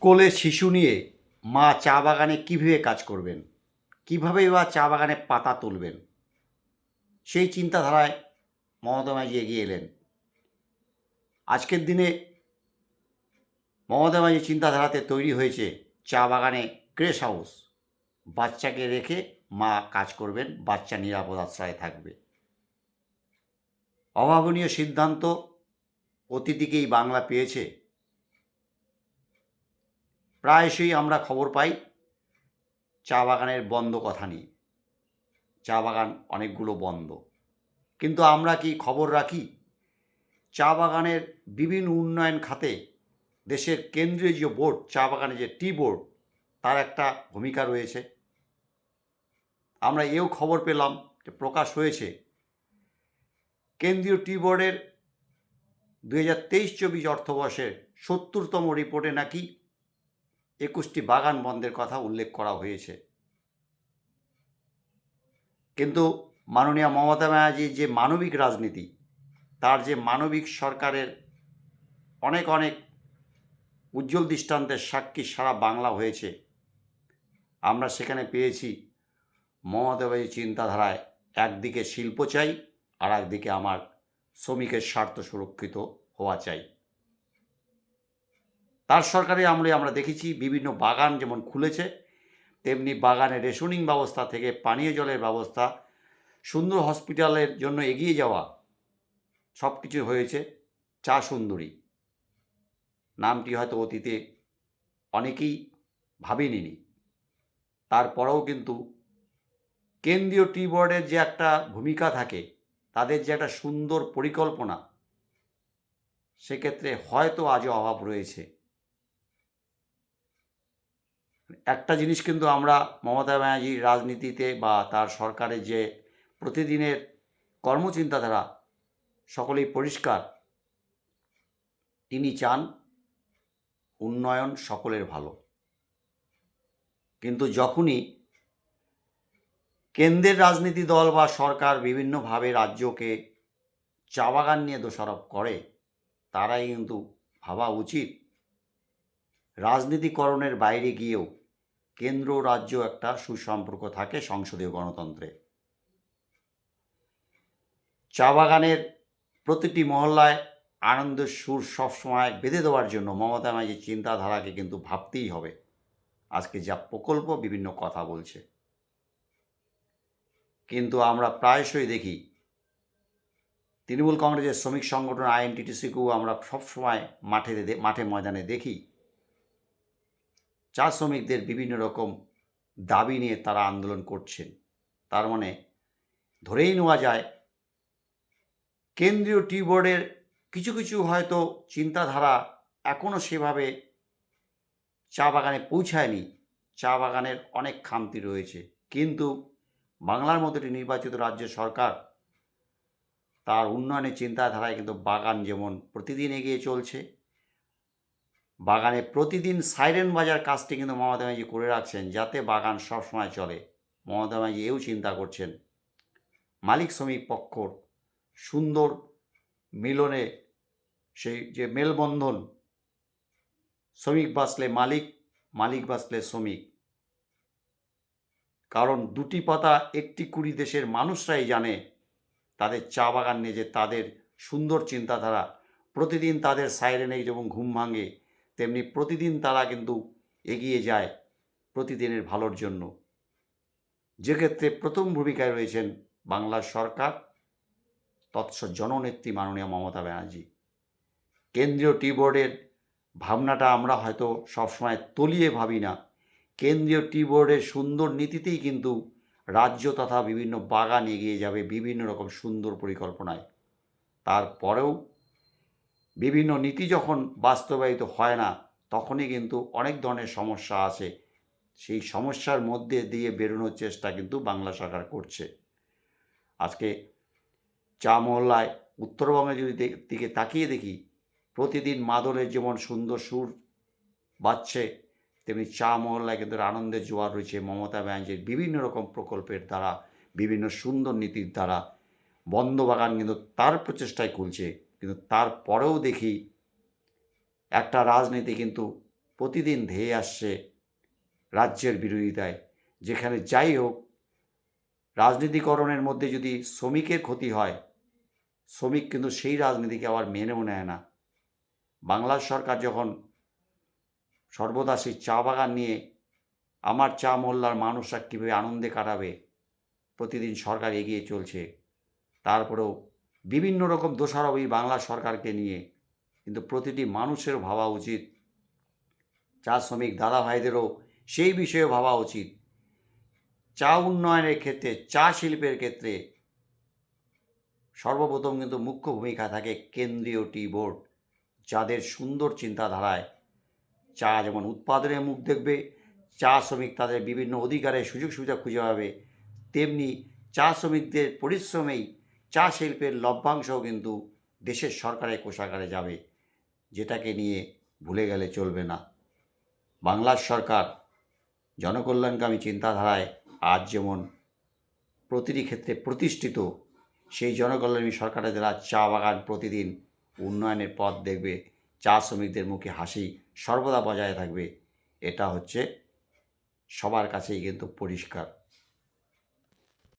কোলে শিশু নিয়ে মা চা বাগানে কীভাবে কাজ করবেন? কীভাবে বা চা বাগানে পাতা তুলবেন? সেই চিন্তাধারায় মমতা মাঝি এগিয়ে এলেন। আজকের দিনে মমতা মাঝি চিন্তাধারাতে তৈরি হয়েছে চা বাগানে ক্রেস হাউস। বাচ্চাকে রেখে মা কাজ করবেন, বাচ্চা নিরাপদ আশ্রয়ে থাকবে। অভাবনীয় সিদ্ধান্ত অতিথিকেই বাংলা পেয়েছে প্রায়শই আমরা খবর পাই, চা বাগানের বন্ধ কথা নিয়ে। চা বাগান অনেকগুলো বন্ধ। কিন্তু আমরা কি খবর রাখি? চা বাগানের বিভিন্ন উন্নয়ন খাতে দেশের কেন্দ্রীয় যে বোর্ড, চা বাগানের যে টি বোর্ড, তার একটা ভূমিকা রয়েছে। আমরা এও খবর পেলাম যে প্রকাশ হয়েছে, কেন্দ্রীয় টি বোর্ডের দু হাজার তেইশ চব্বিশ অর্থবর্ষের সত্তরতম রিপোর্টে নাকি একুশটি বাগান বন্ধের কথা উল্লেখ করা হয়েছে। কিন্তু মাননীয় মমতা ব্যানার্জির যে মানবিক রাজনীতি, তার যে মানবিক সরকারের অনেক অনেক উজ্জ্বল দৃষ্টান্তের সাক্ষী সারা বাংলা হয়েছে, আমরা সেখানে পেয়েছি মমতা ব্যানার্জির চিন্তাধারায় একদিকে শিল্প চাই আর একদিকে আমার শ্রমিকের স্বার্থ সুরক্ষিত হওয়া চাই। তার সরকারে আমলে আমরা দেখেছি বিভিন্ন বাগান যেমন খুলেছে, তেমনি বাগানে রেশনিং ব্যবস্থা থেকে পানীয় জলের ব্যবস্থা, সুন্দর হসপিটালের জন্য এগিয়ে যাওয়া সব কিছু হয়েছে, চা সুন্দরী। নামটি হয়তো অতীতে অনেকেই ভাবেনি। তারপরেও কিন্তু কেন্দ্রীয় টি বোর্ডের যে একটা ভূমিকা থাকে, তাদের যে একটা সুন্দর পরিকল্পনা, সেক্ষেত্রে হয়তো আজও অভাব রয়েছে। একটা জিনিস কিন্তু আমরা মমতা ব্যানার্জির রাজনীতিতে বা তার সরকারের যে প্রতিদিনের কর্মচিন্তাধারা সকলেই পরিষ্কার, তিনি চান উন্নয়ন সকলের ভালো। কিন্তু যখনই কেন্দ্রের রাজনীতি দল বা সরকার বিভিন্নভাবে রাজ্যকে চা বাগান নিয়ে দোষারোপ করে, তারাই কিন্তু ভাবা উচিত রাজনীতিকরণের বাইরে গিয়েও কেন্দ্র রাজ্য একটা সুসম্পর্ক থাকে সংসদীয় গণতন্ত্রে। চা বাগানের প্রতিটি মহল্লায় আনন্দের সুর সবসময় বেঁধে দেওয়ার জন্য মমতা ব্যানার্জির চিন্তাধারাকে কিন্তু ভাবতেই হবে। আজকে যা প্রকল্প, বিভিন্ন কথা বলছে। কিন্তু আমরা প্রায়শই দেখি, তৃণমূল কংগ্রেসের শ্রমিক সংগঠন আইএনটিটিসিকেও আমরা সবসময় মাঠে মাঠে ময়দানে দেখি চা শ্রমিকদের বিভিন্ন রকম দাবি নিয়ে তারা আন্দোলন করছেন। তার মানে ধরেই নেওয়া যায়, কেন্দ্রীয় টি বোর্ডের কিছু কিছু হয়তো চিন্তাধারা এখনও সেভাবে চা বাগানে পৌঁছায়নি। চা বাগানের অনেক খামতি রয়েছে। কিন্তু বাংলার মতো একটি নির্বাচিত রাজ্য সরকার, তার উন্নয়নের চিন্তাধারায় কিন্তু বাগান যেমন প্রতিদিন এগিয়ে চলছে বাগানে প্রতিদিন সাইরেন বাজার কাজটি কিন্তু মমতা ব্যানার্জি করে রাখছেন, যাতে বাগান সবসময় চলে। মমতা ব্যানার্জি এও চিন্তা করছেন। মালিক শ্রমিক পক্ষর সুন্দর মিলনে সেই যে মেলবন্ধন, শ্রমিক বাঁচলে মালিক মালিক বাঁচলে শ্রমিক। কারণ দুটি পাতা একটি কুড়ি দেশের মানুষরাই জানে, তাদের চা বাগান নিয়ে যে তাদের সুন্দর চিন্তাধারা, প্রতিদিন তাদের সাইরেনে যেমন ঘুম ভাঙে তেমনি প্রতিদিন তারা কিন্তু এগিয়ে যায় প্রতিদিনের ভালোর জন্য। যে ক্ষেত্রে প্রথম ভূমিকায় রয়েছেন বাংলার সরকার, তৎস জননেত্রী মাননীয় মমতা ব্যানার্জি। কেন্দ্রীয় টি বোর্ডের ভাবনাটা আমরা হয়তো সবসময় তলিয়ে ভাবি না। কেন্দ্রীয় টি বোর্ডের সুন্দর নীতিতেই কিন্তু রাজ্য তথা বিভিন্ন বাগান এগিয়ে যাবে বিভিন্ন রকম সুন্দর পরিকল্পনায়। তারপরেও বিভিন্ন নীতি যখন বাস্তবায়িত হয় না, তখনই কিন্তু অনেক ধরনের সমস্যা আছে সেই সমস্যার মধ্যে দিয়ে বেরোনোর চেষ্টা কিন্তু বাংলা সরকার করছে। আজকে চা মহল্লায় উত্তরবঙ্গে যদি দিকে তাকিয়ে দেখি, প্রতিদিন মাদলের যেমন সুন্দর সুর বাজছে, তেমনি চা মহল্লায় কিন্তু আনন্দের জোয়ার রয়েছে মমতা ব্যানার্জির বিভিন্ন রকম প্রকল্পের দ্বারা, বিভিন্ন সুন্দর নীতির দ্বারা। বন্ধ বাগান কিন্তু তার প্রচেষ্টায় খুলছে। কিন্তু তারপরেও দেখি একটা রাজনীতি কিন্তু প্রতিদিন ধেয়ে আসছে রাজ্যের বিরোধিতায়। যেখানে যাই হোক, রাজনীতিকরণের মধ্যে যদি শ্রমিকের ক্ষতি হয়, শ্রমিক কিন্তু সেই রাজনীতিকে আবার মেনেও নেয় না। বাংলার সরকার যখন সর্বদা সেই চা বাগান নিয়ে আমার চা মোল্লার মানুষরা কীভাবে আনন্দে কাটাবে, প্রতিদিন সরকার এগিয়ে চলছে, তারপরেও বিভিন্ন রকম দোষারোপ এই বাংলা সরকারকে নিয়ে। কিন্তু প্রতিটি মানুষের ভাবা উচিত চা শ্রমিক দাদা ভাইদেরও সেই বিষয়ে ভাবা উচিত। চা উন্নয়নের ক্ষেত্রে, চা শিল্পের ক্ষেত্রে সর্বপ্রথম কিন্তু মুখ্য ভূমিকা থাকে কেন্দ্রীয় টি বোর্ড, যাদের সুন্দর চিন্তাধারায় চা যেমন উৎপাদনের মুখ দেখবে, চা শ্রমিক তাদের বিভিন্ন অধিকারের সুযোগ সুবিধা খুঁজে পাবে, তেমনি চা শ্রমিকদের পরিশ্রমেই চা শিল্পের লভ্যাংশও কিন্তু দেশের সরকারের কোষাগারে যাবে, যেটাকে নিয়ে ভুলে গেলে চলবে না। বাংলার সরকার জনকল্যাণকামী চিন্তাধারায় আজ যেমন প্রতিটি ক্ষেত্রে প্রতিষ্ঠিত, সেই জনকল্যাণী সরকারের দ্বারা চা বাগান প্রতিদিন উন্নয়নের পথ দেখবে, চা শ্রমিকদের মুখে হাসি সর্বদা বজায় থাকবে, এটা হচ্ছে সবার কাছেই কিন্তু পরিষ্কার।